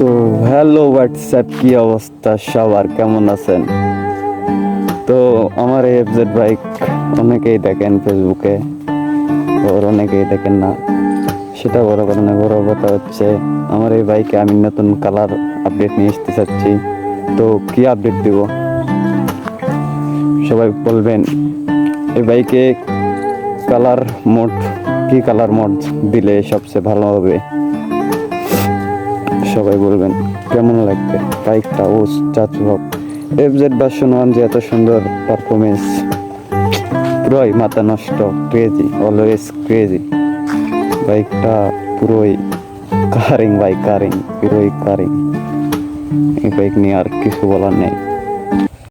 WhatsApp, কি অবস্থা? সবার কেমন আছেন? তো আমার এই এফজেড বাইক অনেকেই দেখেন ফেসবুকে ওর অনেকেই দেখেন না। সেটা বড় না বড় কথা হচ্ছে আমার এই বাইকে আমি নতুন কালার আপডেট নিয়ে আসতে চাচ্ছি। তো কি আপডেট দিব? সবাই বলবেন, এই বাইকে কালার মোড কি কালার মোড দিলে সবচেয়ে ভালো হবে? সবাই বলবেন, কেমন লাগবে? বাইকটা ও চাচু হোক। এফ জেড ভার্সন ওয়ান যে এত সুন্দর পারফরমেন্স পুরোই মাথা নষ্ট ক্রেজি অলওয়েজ ক্রেজি বাইকটা পুরোই কারিং বাইক কারিং পুরোই কারিং এই বাইক নিয়ে আর কিছু বলার নেই।